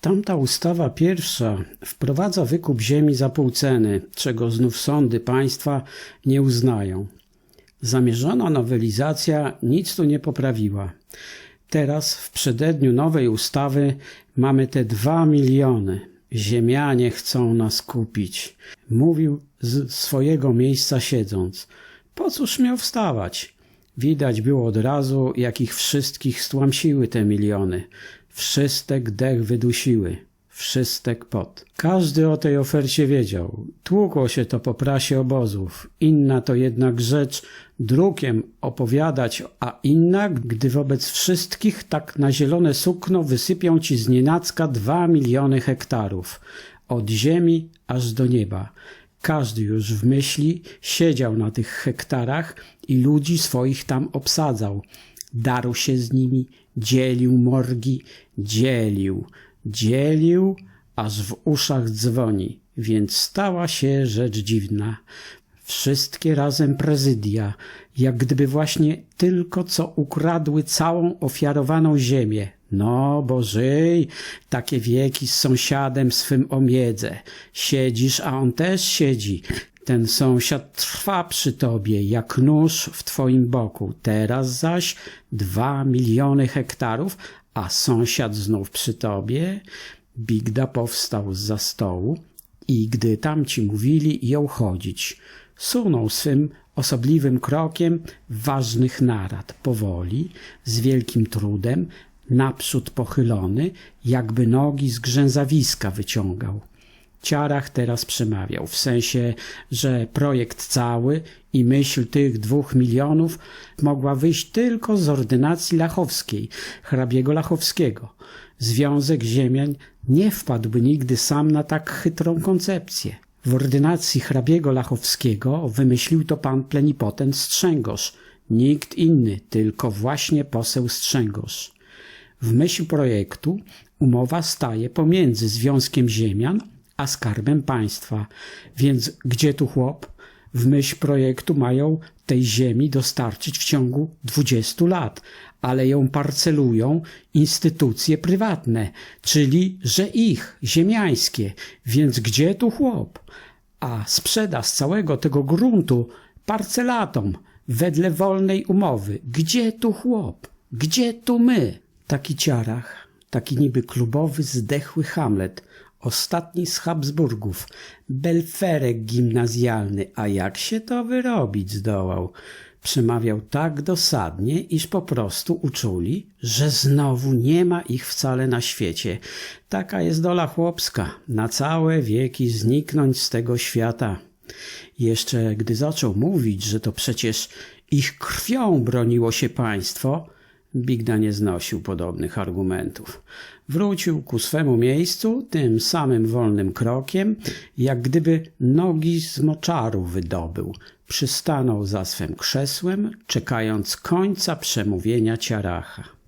Tamta ustawa pierwsza wprowadza wykup ziemi za pół ceny, czego znów sądy państwa nie uznają. Zamierzona nowelizacja nic tu nie poprawiła. Teraz w przededniu nowej ustawy mamy te dwa miliony. Ziemianie chcą nas kupić. Mówił z swojego miejsca siedząc. Po cóż miał wstawać? Widać było od razu, jak ich wszystkich stłamsiły te miliony. Wszystek dech wydusiły. Wszystek pot. Każdy o tej ofercie wiedział. Tłukło się to po prasie obozów. Inna to jednak rzecz drukiem opowiadać, a inna, gdy wobec wszystkich tak na zielone sukno wysypią ci z nienacka dwa miliony hektarów. Od ziemi aż do nieba. Każdy już w myśli siedział na tych hektarach i ludzi swoich tam obsadzał. Darł się z nimi, dzielił morgi, dzielił, dzielił, aż w uszach dzwoni. Więc stała się rzecz dziwna. Wszystkie razem prezydia, jak gdyby właśnie tylko co ukradły całą ofiarowaną ziemię. No, bo żyj, takie wieki z sąsiadem swym omiedzę. Siedzisz, a on też siedzi. Ten sąsiad trwa przy tobie, jak nóż w twoim boku. Teraz zaś dwa miliony hektarów, a sąsiad znów przy tobie. Bigda powstał z za stołu i gdy tamci mówili ją chodzić, sunął swym osobliwym krokiem ważnych narad, powoli, z wielkim trudem, naprzód pochylony, jakby nogi z grzęzawiska wyciągał. Ciarach teraz przemawiał, w sensie, że projekt cały i myśl tych dwóch milionów mogła wyjść tylko z ordynacji lachowskiej, hrabiego Lachowskiego. Związek Ziemiań nie wpadłby nigdy sam na tak chytrą koncepcję. W ordynacji hrabiego Lachowskiego wymyślił to pan plenipotent Strzęgosz, nikt inny, tylko właśnie poseł Strzęgosz. W myśl projektu umowa staje pomiędzy Związkiem Ziemian a Skarbem Państwa. Więc gdzie tu chłop? W myśl projektu mają tej ziemi dostarczyć w ciągu 20 lat, ale ją parcelują instytucje prywatne, czyli że ich, ziemiańskie. Więc gdzie tu chłop? A sprzeda z całego tego gruntu parcelatom wedle wolnej umowy. Gdzie tu chłop? Gdzie tu my? Taki ciarach, taki niby klubowy, zdechły Hamlet, ostatni z Habsburgów, belferek gimnazjalny, a jak się to wyrobić zdołał? Przemawiał tak dosadnie, iż po prostu uczuli, że znowu nie ma ich wcale na świecie. Taka jest dola chłopska, na całe wieki zniknąć z tego świata. Jeszcze gdy zaczął mówić, że to przecież ich krwią broniło się państwo, Bigda nie znosił podobnych argumentów. Wrócił ku swemu miejscu tym samym wolnym krokiem, jak gdyby nogi z moczaru wydobył. Przystanął za swym krzesłem, czekając końca przemówienia ciaracha.